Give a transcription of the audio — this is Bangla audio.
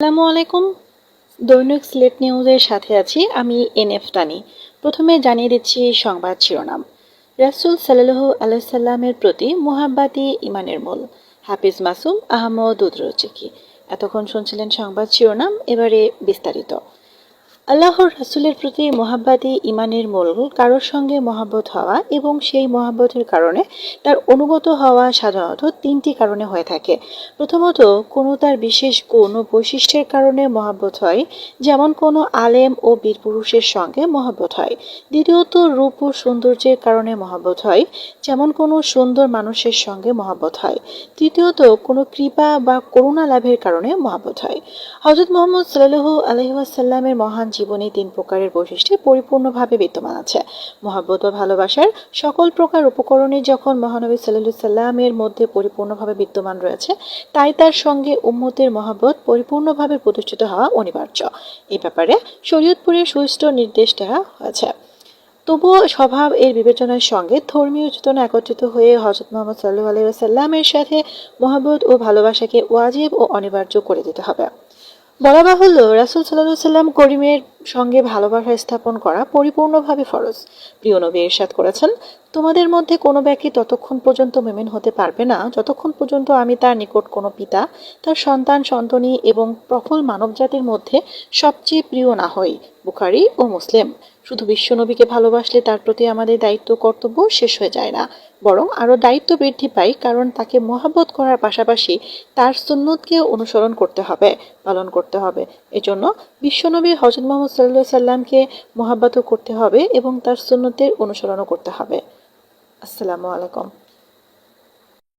আসসালামু আলাইকুম। দৈনিক স্লেট নিউজের সাথে আছি আমি এনএফ তানি। প্রথমে জানিয়ে দিচ্ছি সংবাদ শিরোনাম। রাসুল সাল্লু আলাইসাল্লামের প্রতি মোহাব্বাতি ইমানের মূল। হাফিজ মাসুম আহমদ উদ্রচিকি। এতক্ষণ শুনছিলেন সংবাদ শিরোনাম, এবারে বিস্তারিত। আল্লাহর রাসুলের প্রতি মোহাব্বাতি ইমানের মূল কারোর সঙ্গে মহাব্বত হওয়া এবং সেই মহাব্বতের কারণে তার অনুগত হওয়া সাধারণত তিনটি কারণে হয়ে থাকে। প্রথমত, কোনো তার বিশেষ গুণ ও বৈশিষ্ট্যের কারণে মহাব্বত হয়, যেমন কোনো আলেম ও বীর পুরুষের সঙ্গে মহাব্বত হয়। দ্বিতীয়ত, রূপ ও সৌন্দর্যের কারণে মহাব্বত হয়, যেমন কোনো সুন্দর মানুষের সঙ্গে মহাব্বত হয়। তৃতীয়ত, কোনো কৃপা বা করুণা লাভের কারণে মহাব্বত হয়। হজরত মোহাম্মদ সাল্লাহ আলহিহাসাল্লামের মহান জীবনে তিন প্রকারের বৈশিষ্ট্যে পরিপূর্ণভাবে বিদ্যমান আছে। মহাব্বত বা ভালোবাসার সকল প্রকার উপকরণই যখন মহানবী সাল্লু সাল্লামের মধ্যে পরিপূর্ণভাবে বিদ্যমান রয়েছে, তাই তার সঙ্গে উম্মতের মহাব্বত পরিপূর্ণভাবে প্রতিষ্ঠিত হওয়া অনিবার্য। এ ব্যাপারে শরীয়তপুরের সুষ্ঠু নির্দেশ দেওয়া হয়েছে। তবুও স্বভাব এর বিবেচনার সঙ্গে ধর্মীয় চেতনা একত্রিত হয়ে হজরত মোহাম্মদ সাল্লু আলাইসাল্লামের সাথে মহাব্বত ও ভালোবাসাকে ওয়াজিব ও অনিবার্য করে দিতে হবে। বলা বাহুল্য রাসুল সাল্লাহ সাল্লাম করিমের সঙ্গে ভালোবাসা স্থাপন করা পরিপূর্ণভাবে ফরজ। প্রিয় নবী এরশাদ করেছেন, তোমাদের মধ্যে কোনো ব্যক্তি ততক্ষণ পর্যন্ত মেমেন হতে পারবে না। যতক্ষণ পর্যন্ত আমি তার নিকট কোনো পিতা, তার সন্তান সন্তনী এবং প্রফল মানবজাতির মধ্যে সবচেয়ে প্রিয় না হই, বুখারি ও মুসলিম। শুধু বিশ্বনবীকে ভালোবাসলে তার প্রতি আমাদের দায়িত্ব, কর্তব্য শেষ হয়ে যায় না। বরং আরও দায়িত্ব বৃদ্ধি পায়, কারণ তাকে মহাব্বত করার পাশাপাশি তার সুন্নতকে অনুসরণ করতে হবে, পালন করতে হবে। এজন্য বিশ্বনবী হজরত মোহাম্মদ সাল্লাহ সাল্লামকে মহাব্বত করতে হবে এবং তার সুন্নতের অনুসরণও করতে হবে। আসসালামু আলাইকুম।